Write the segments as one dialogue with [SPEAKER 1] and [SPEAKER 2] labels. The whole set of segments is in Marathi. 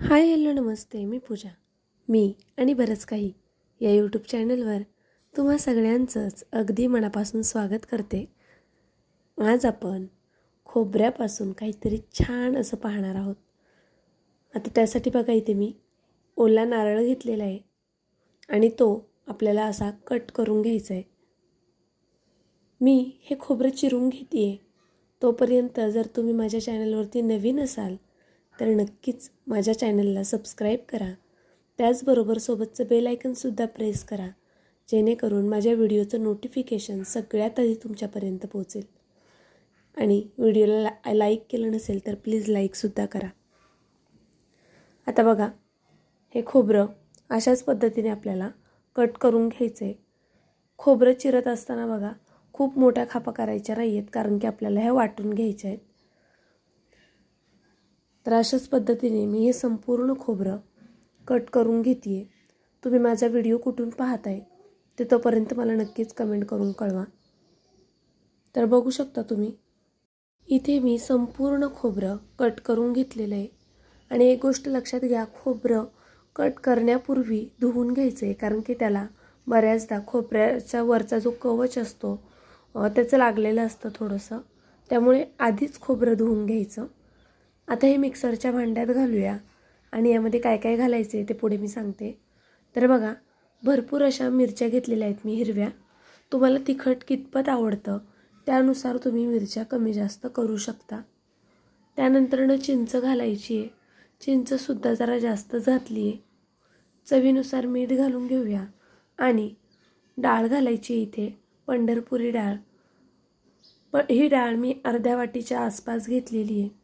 [SPEAKER 1] हाय हॅलो नमस्ते. मी पूजा. मी आणि बरंच काही या यूट्यूब चॅनलवर तुम्हा सगळ्यांचंच अगदी मनापासून स्वागत करते. आज आपण खोबऱ्यापासून काहीतरी छान असं पाहणार आहोत. आता त्यासाठी बघा इथे मी ओला नारळ घेतलेला आहे आणि तो आपल्याला असा कट करून घ्यायचा आहे मी हे खोबरं चिरून घेते आहे तोपर्यंत जर तुम्ही माझ्या चॅनलवरती नवीन असाल तर नक्कीच माझ्या चॅनलला सबस्क्राईब करा. त्याचबरोबर सोबतचं बेल आयकनसुद्धा प्रेस करा जेणेकरून माझ्या व्हिडिओचं नोटिफिकेशन सगळ्यात आधी तुमच्यापर्यंत पोहोचेल. आणि व्हिडिओला ला लाईक केलं नसेल तर प्लीज लाईकसुद्धा करा. आता बघा हे खोबरं अशाच पद्धतीने आपल्याला कट करून घ्यायचं आहे खोबरं चिरत असताना बघा खूप मोठ्या खापा करायच्या नाही आहेत कारण की आपल्याला ह्या वाटून घ्यायच्या आहेत. तर अशाच पद्धतीने मी हे संपूर्ण खोबरं कट करून घेते आहे तुम्ही माझा व्हिडिओ कुठून पाहताय ते तोपर्यंत मला नक्कीच कमेंट करून कळवा. तर बघू शकता तुम्ही इथे मी संपूर्ण खोबरं कट करून घेतलेलं आहे. आणि एक गोष्ट लक्षात घ्या खोबरं कट करण्यापूर्वी धुवून घ्यायचं आहे कारण की त्याला बऱ्याचदा खोबऱ्याच्या वरचा जो कवच असतो त्याचं लागलेलं असतं थोडंसं. त्यामुळे आधीच खोबरं धुवून घ्यायचं. आता हे मिक्सरच्या भांड्यात घालूया. आणि यामध्ये काय काय घालायचे ते पुढे मी सांगते. तर बघा भरपूर अशा मिरच्या घेतलेल्या आहेत मी हिरव्या. तुम्हाला तिखट कितपत आवडतं त्यानुसार तुम्ही मिरच्या कमी जास्त करू शकता. त्यानंतरनं चिंच घालायची आहे. चिंचसुद्धा जरा जास्तच घातली आहे. चवीनुसार मीठ घालून घेऊया. आणि डाळ घालायची आहे इथे पंढरपुरी डाळ. पण ही डाळ मी अर्ध्या वाटीच्या आसपास घेतलेली आहे.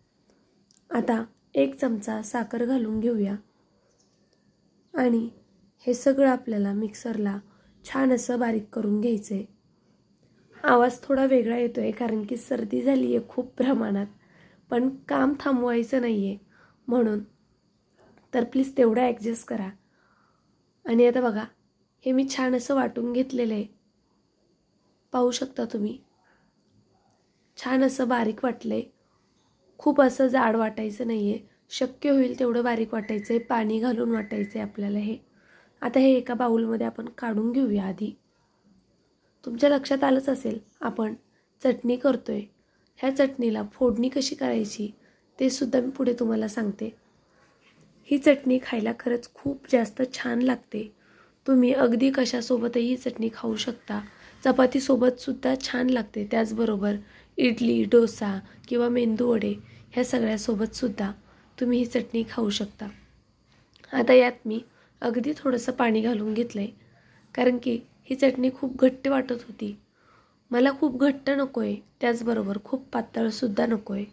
[SPEAKER 1] आता एक चमचा साखर घालून घेऊया. आणि हे सगळं आपल्याला मिक्सरला छान असं बारीक करून घ्यायचं आहे आवाज थोडा वेगळा येतो आहे कारण की सर्दी झाली आहे खूप प्रमाणात पण काम थांबवायचं नाही आहे म्हणून तर प्लीज तेवढं ॲडजस्ट करा. आणि आता बघा हे मी छान असं वाटून घेतलेलं आहे पाहू शकता तुम्ही? छान असं बारीक वाटलं आहे खूप असं जाड वाटायचं नाही आहे शक्य होईल तेवढं बारीक वाटायचं आहे पाणी घालून वाटायचं आहे आपल्याला हे. आता हे एका बाऊलमध्ये आपण काढून घेऊया आधी. तुमच्या लक्षात आलंच असेल आपण चटणी करतो आहे ह्या चटणीला फोडणी कशी करायची ते सुद्धा मी पुढे तुम्हाला सांगते. ही चटणी खायला खरंच खूप जास्त छान लागते. तुम्ही अगदी कशासोबतही ही चटणी खाऊ शकता. चपातीसोबतसुद्धा छान लागते. त्याचबरोबर इडली डोसा किंवा मेंदूवडे ह्या सगळ्यासोबतसुद्धा तुम्ही ही चटणी खाऊ शकता. आता यात मी अगदी थोडंसं पाणी घालून घेतलं आहे कारण की ही चटणी खूप घट्ट वाटत होती. मला खूप घट्ट नको आहे त्याचबरोबर खूप पातळसुद्धा नको आहे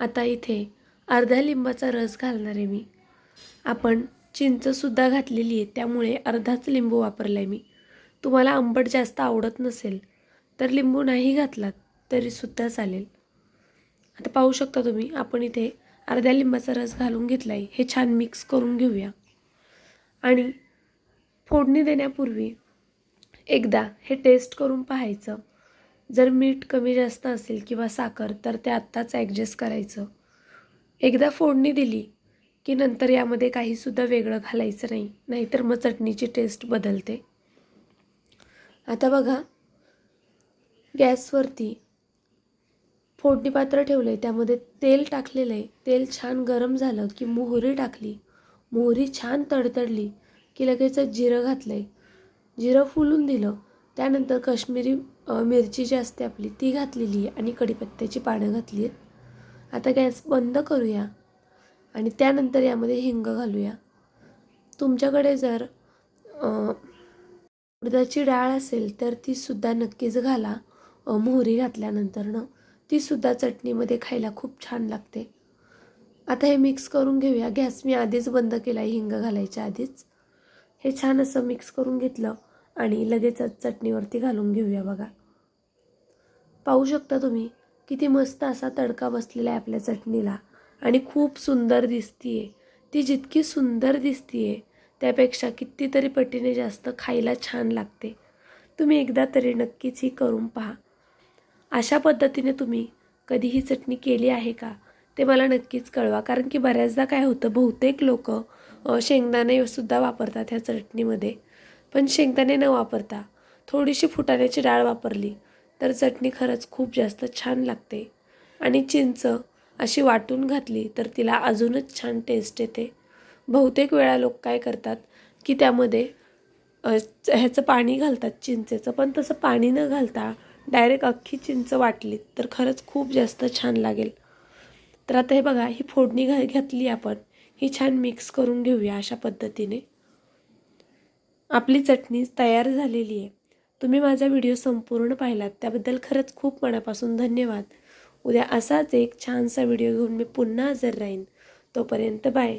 [SPEAKER 1] आता इथे अर्धा लिंबाचा रस घालणार आहे मी. आपण चिंचसुद्धा घातलेली आहे त्यामुळे अर्धाच लिंबू वापरला आहे मी. तुम्हाला आंबट जास्त आवडत नसेल तर लिंबू नाही घातलात तरीसुद्धा चालेल. आता पाहू शकता तुम्ही आपण इथे अर्ध्या लिंबाचा रस घालून घेतला आहे हे छान मिक्स करून घेऊया. आणि फोडणी देण्यापूर्वी एकदा हे टेस्ट करून पाहायचं. जर मीठ कमी जास्त असेल किंवा साखर तर ते आत्ताच ॲडजस्ट करायचं. एकदा फोडणी दिली की नंतर यामध्ये काहीसुद्धा वेगळं घालायचं नाही नाहीतर मग चटणीची टेस्ट बदलते. आता बघा गॅसवरती फोडणी पात्र ठेवलं आहे त्यामध्ये तेल टाकलेलं आहे तेल छान गरम झालं की मोहरी टाकली. मोहरी छान तडतडली की लगेच जिरं घातलं आहे जिरं फुलून दिलं. त्यानंतर काश्मीरी मिरची जी असते आपली ती घातलेली आहे आणि कढीपत्त्याची पानं घातली आहेत. आता गॅस बंद करूया आणि त्यानंतर यामध्ये हिंग घालूया. तुमच्याकडे जर उडदाची डाळ असेल तर तीसुद्धा नक्कीच घाला. मोहरी घातल्यानंतरनं तीसुद्धा चटणीमध्ये खायला खूप छान लागते. आता हे मिक्स करून घेऊया. गॅस मी आधीच बंद केला आहे हिंग घालायच्या आधीच. हे छान असं मिक्स करून घेतलं आणि लगेचच चटणीवरती घालून घेऊया बघा. पाहू शकता तुम्ही किती मस्त असा तडका बसलेला आहे आपल्या चटणीला. आणि खूप सुंदर दिसतीये. ती जितकी सुंदर दिसतीये त्यापेक्षा कितीतरी पटीने जास्त खायला छान लागते. तुम्ही एकदा तरी नक्कीच ही करून पहा. अशा पद्धतीने तुम्ही कधी ही चटणी केली आहे का? ते मला नक्कीच कळवा. कारण की बऱ्याचदा काय होतं बहुतेक लोक शेंगदाणेसुद्धा वापरतात ह्या चटणीमध्ये. पण शेंगदाणे न वापरता थोडीशी फुटाण्याची डाळ वापरली तर चटणी खरंच खूप जास्त छान लागते. आणि चिंच अशी वाटून घातली तर तिला अजूनच छान टेस्ट येते. बहुतेक वेळा लोक काय करतात की त्यामध्ये च- ह्याचं पाणी घालतात चिंचेचं पण तसं पाणी न घालता डायरेक्ट अख्खी चिंच वाटली तर खरंच खूप जास्त छान लागेल. तर आता हे बघा ही फोडणी घा घातली आपण ही छान मिक्स करून घेऊया अशा पद्धतीने. आपली चटणी तयार झालेली आहे. तुम्ही माझा व्हिडिओ संपूर्ण पाहिलात त्याबद्दल खरंच खूप मनापासून धन्यवाद. उद्या असाच एक छानसा व्हिडिओ घेऊन मी पुन्हा हजर राहीन. तोपर्यंत bye.